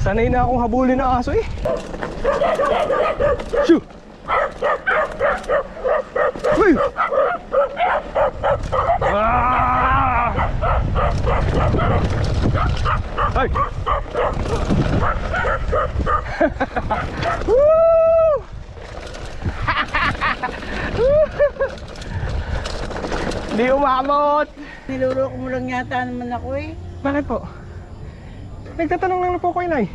Sanay na akong habulin ng aso eh. Shoo! Uy! Ah! Ay! Woo! Di umabot! Niluloko mo lang yata naman ako eh. Bakit po? Nagtatanong lang na po ko inay.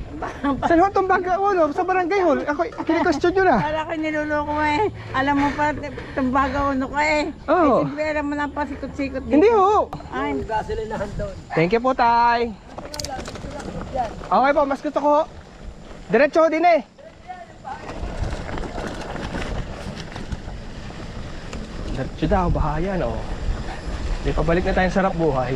Saan ho itong bag ano, sa barangay hall? Ako, kini-question nyo na. Para ka niluloko mo eh. Alam mo pa, tumbaga uno ka eh. Oo. Eh, simple, alam mo na pasikot-sikot dito. Hindi ho. Ay, Thank you po, tay. Okay po, mas gusto ko ho. Diretso ho din eh. Diretso daw, bahayan oh. Di pabalik na tayong sarap buhay.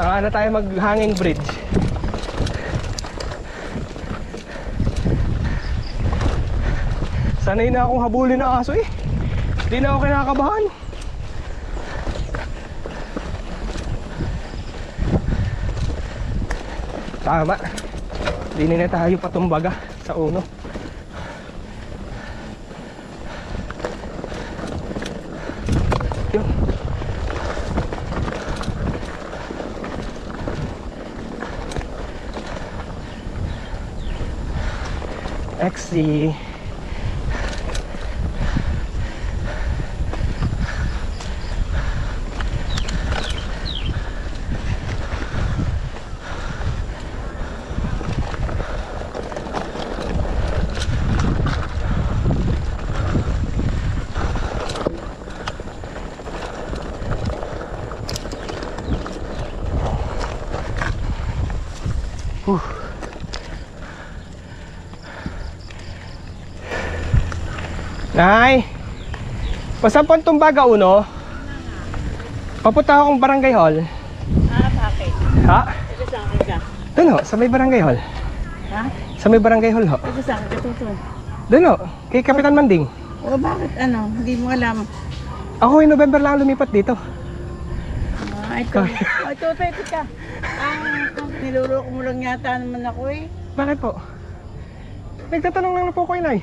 Saka na tayo mag-hanging bridge. Sanay na akong habulin ng aso eh. Hindi na ako kinakabahan. Tama. Hindi na tayo patumbaga sa uno. XZ Nay! Pasampon tumbaga uno. Papunta akong barangay hall. ah, bakit? Ha? Ito sa akin ka. Doon ho, sa may barangay hall. Ha? Sa may barangay hall ho. Ito sa akin ka, tuto. Doon ho, kay Kapitan Manding. O bakit ano? Hindi mo alam. Ako yung November lang lumipat dito. Ah, ito. Ay, tuto, ito ka. Ang, ang niluloko mo lang yata naman ako eh. Bakit po? Nagtatanong lang po ko inay.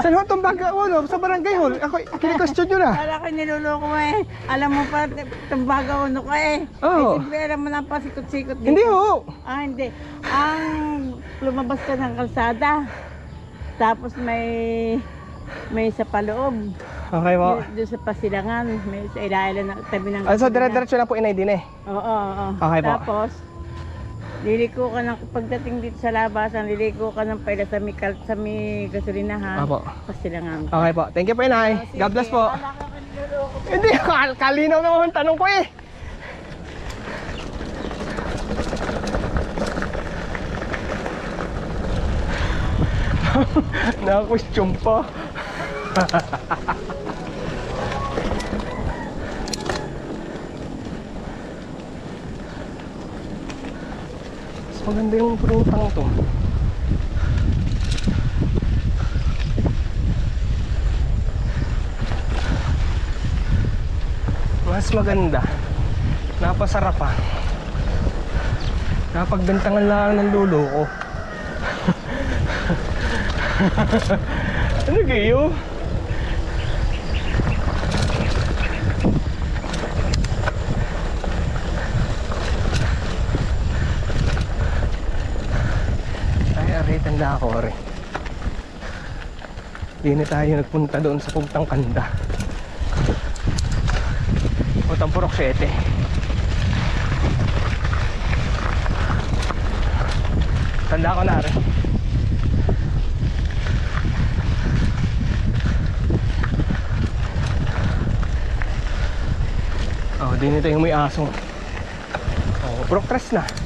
Saan ho itong bag ano, sa barangay hall? Ako, kini-question nyo na. Para ka niluloko mo eh. Alam mo pa, tumbaga uno ka eh. Oo. Eh, simple, alam mo na pasikot-sikot dito. Hindi ho. Ah, hindi. Ang lumabas ka ng kalsada. Tapos may may sa paloob. Okay po. Doon sa pasilangan, may sa ilaila na tabi ng Ah, so dire-diretso na po inay din eh. Oo, oo, oo. Okay po. Tapos liliko ka ng pagdating dito sa labasan, liliko ka ng paila sa may, kal- sa may gasolinahan. Apo. Pasilangan. Okay po. Thank you po inay. God bless po. Hindi, kal- kalinaw naman ang tanong ko eh. Na-question pa. Maganda yung prutang to. Mas maganda. Napasarap pa. Napagbentangan lang ng lulo ko. ano kayo? Ako, aray. Hindi na tayo nagpunta doon sa Pugtang Kanda. Utang Purok 7. Tanda ko na rin. Oh, di nito yung may aso. Oh, broke trust na.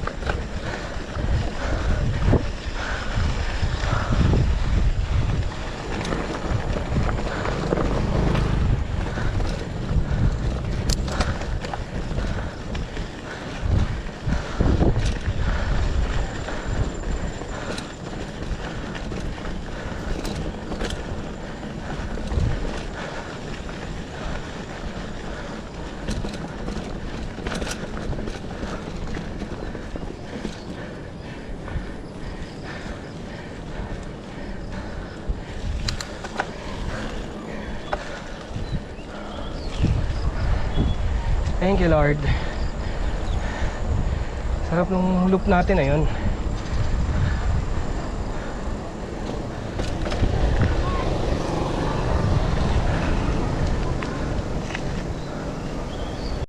Thank you, Lord. Sarap nung loop natin na yun.